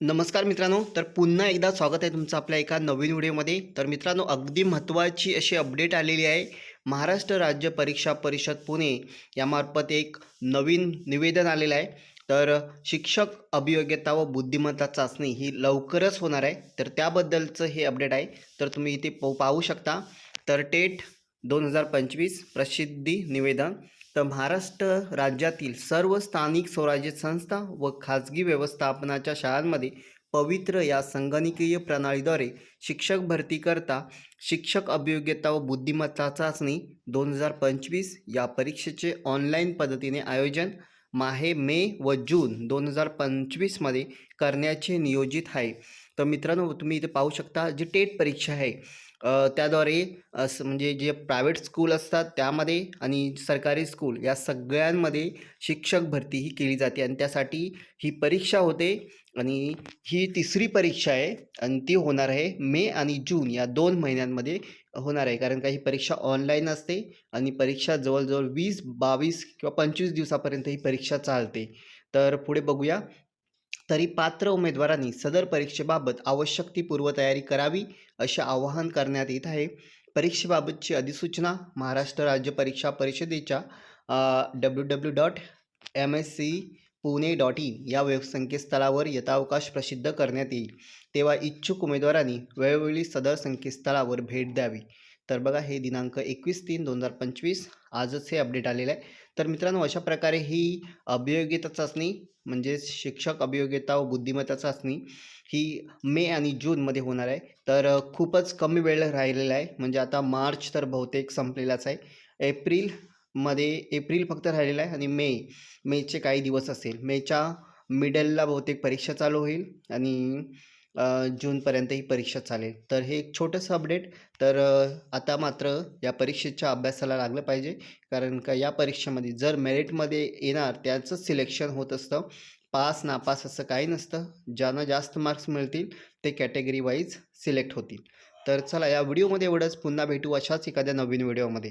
नमस्कार मित्रांनो तर पुन्हा एकदा स्वागत आहे तुमचं आपल्या एका नवीन व्हिडिओमध्ये. तर मित्रांनो अगदी महत्त्वाची अशी अपडेट आलेली आहे. महाराष्ट्र राज्य परीक्षा परिषद पुणे यामार्फत एक नवीन निवेदन आलेलं आहे. तर शिक्षक अभियोग्यता व बुद्धिमत्ता चाचणी ही लवकरच होणार आहे. तर त्याबद्दलचं हे अपडेट आहे. तर तुम्ही इथे पाहू शकता. तर टेट दोन हजार पंचवीस प्रसिद्धी निवेदन. तर महाराष्ट्र राज्यातील सर्व स्थानिक स्वराज्य संस्था व खाजगी व्यवस्थापनाच्या शाळांमध्ये पवित्र या संगणकीय प्रणालीद्वारे शिक्षक भरतीकरता शिक्षक अभियोग्यता व बुद्धिमत्ता चाचणी दोन हजार पंचवीस या परीक्षेचे ऑनलाईन पद्धतीने आयोजन माहे मे व जून दोन हजार पंचवीसमध्ये करण्याचे नियोजित आहे. तर मित्रांनो तुम्ही इथे पाहू शकता जी टेट परीक्षा आहे त्याद्वारे असं म्हणजे जे प्रायव्हेट स्कूल असतात त्यामध्ये आणि सरकारी स्कूल या सगळ्यांमध्ये शिक्षक भरती ही केली जाते आणि त्यासाठी ही परीक्षा होते आणि ही तिसरी परीक्षा आहे आणि ती होणार आहे मे आणि जून या दोन महिन्यांमध्ये होणार आहे. कारण का ही परीक्षा ऑनलाईन असते आणि परीक्षा जवळजवळ वीस बावीस किंवा पंचवीस दिवसापर्यंत ही परीक्षा चालते. तर पुढे बघूया. तरी पात्र उमेदवारांनी सदर परीक्षेबाबत आवश्यक ती पूर्वतयारी करावी असे आवाहन करण्यात येत आहे. परीक्षेबाबतची अधिसूचना महाराष्ट्र राज्य परीक्षा परिषदेच्या W W dot M S C Pune dot in या वेबसंकेतस्थळावर यथावकाश प्रसिद्ध करण्यात येईल. तेव्हा इच्छुक उमेदवारांनी वेळोवेळी सदर संकेतस्थळावर भेट द्यावी. तर बघा हे दिनांक एकवीस तीन दोन हजार पंचवीस आजच हे अपडेट आलेलं आहे. तर मित्रांनो अशा प्रकारे ही अभियोग्यता चाचणी म्हणजे शिक्षक अभियोग्यता व बुद्धिमत्ता चाचणी ही मे आणि जूनमध्ये होणार आहे. तर खूपच कमी वेळ राहिलेला आहे. म्हणजे आता मार्च तर बहुतेक संपलेलाच आहे. एप्रिलमध्ये एप्रिल फक्त राहिलेला आहे आणि मे मेचे काही दिवस असेल. मेच्या मिडलला बहुतेक परीक्षा चालू होईल आणि जूनपर्यंत ही परीक्षा चालेल. तर हे एक छोटंसं अपडेट तर आता मात्र या परीक्षेच्या अभ्यासाला लागलं पाहिजे. कारण का या परीक्षेमध्ये जर मेरिटमध्ये येणार त्याचंच सिलेक्शन होत असतं. पास नापास असं काही नसतं. ज्यांना जास्त मार्क्स मिळतील ते कॅटेगरी वाईज सिलेक्ट होतील. तर चला या व्हिडिओमध्ये एवढंच. पुन्हा भेटू अशाच एखाद्या नवीन व्हिडिओमध्ये